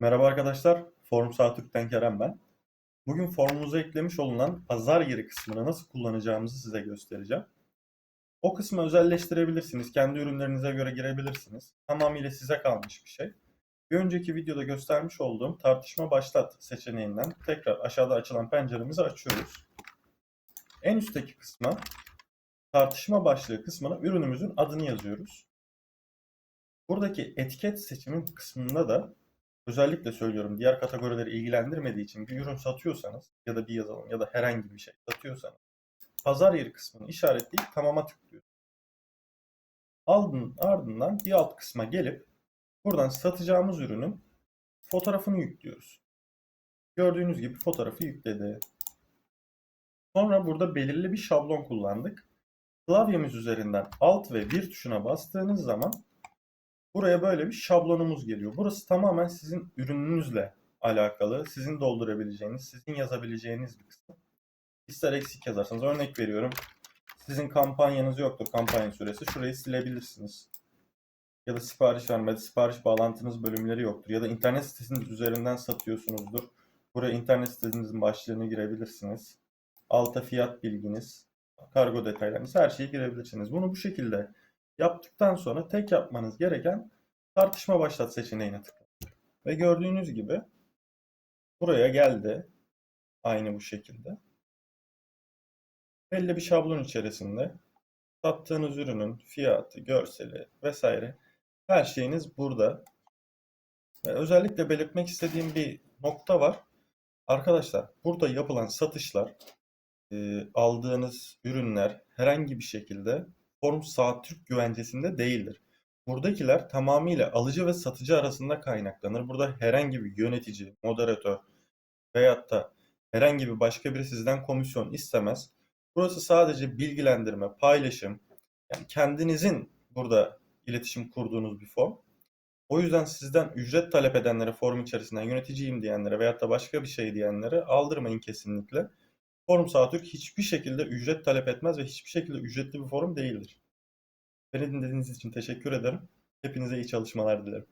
Merhaba arkadaşlar, Forum Satürk'ten Kerem ben. Bugün formumuza eklemiş olunan pazar yeri kısmını nasıl kullanacağımızı size göstereceğim. O kısmı özelleştirebilirsiniz, kendi ürünlerinize göre girebilirsiniz. Tamamıyla size kalmış bir şey. Bir önceki videoda göstermiş olduğum tartışma başlat seçeneğinden tekrar aşağıda açılan penceremizi açıyoruz. En üstteki kısma tartışma başlığı kısmına ürünümüzün adını yazıyoruz. Buradaki etiket seçimin kısmında da özellikle söylüyorum diğer kategorileri ilgilendirmediği için bir ürün satıyorsanız ya da bir yazılım ya da herhangi bir şey satıyorsanız pazar yeri kısmını işaretleyip tamama tıklıyorsunuz. Aldın, ardından bir alt kısma gelip buradan satacağımız ürünün fotoğrafını yüklüyoruz. Gördüğünüz gibi fotoğrafı yükledi. Sonra burada belirli bir şablon kullandık. Klavyemiz üzerinden Alt ve 1 tuşuna bastığınız zaman Buraya böyle bir şablonumuz geliyor. Burası tamamen sizin ürününüzle alakalı. Sizin doldurabileceğiniz, sizin yazabileceğiniz bir kısım. İster eksik yazarsanız örnek veriyorum. Sizin kampanyanız yoktur kampanya süresi. Şurayı silebilirsiniz. Ya da sipariş vermede sipariş bağlantınız bölümleri yoktur. Ya da internet sitesiniz üzerinden satıyorsunuzdur. Buraya internet sitenizin başlığını girebilirsiniz. Alta fiyat bilginiz, kargo detaylarınız her şeyi girebilirsiniz. Bunu bu şekilde Yaptıktan sonra tek yapmanız gereken tartışma başlat seçeneğine tıklamak. Ve gördüğünüz gibi buraya geldi. Aynı bu şekilde. Belli bir şablon içerisinde sattığınız ürünün fiyatı, görseli vesaire her şeyiniz burada. Ve özellikle belirtmek istediğim bir nokta var. Arkadaşlar burada yapılan satışlar, aldığınız ürünler herhangi bir şekilde Forum Saatürk güvencesinde değildir. Buradakiler tamamıyla alıcı ve satıcı arasında kaynaklanır. Burada herhangi bir yönetici, moderatör veyahut da herhangi bir başka biri sizden komisyon istemez. Burası sadece bilgilendirme, paylaşım, yani kendinizin burada iletişim kurduğunuz bir form. O yüzden sizden ücret talep edenlere, forum içerisinden yöneticiyim diyenlere veyahut da başka bir şey diyenlere aldırmayın kesinlikle. Forum Satürk hiçbir şekilde ücret talep etmez ve hiçbir şekilde ücretli bir forum değildir. Beni dinlediğiniz için teşekkür ederim. Hepinize iyi çalışmalar dilerim.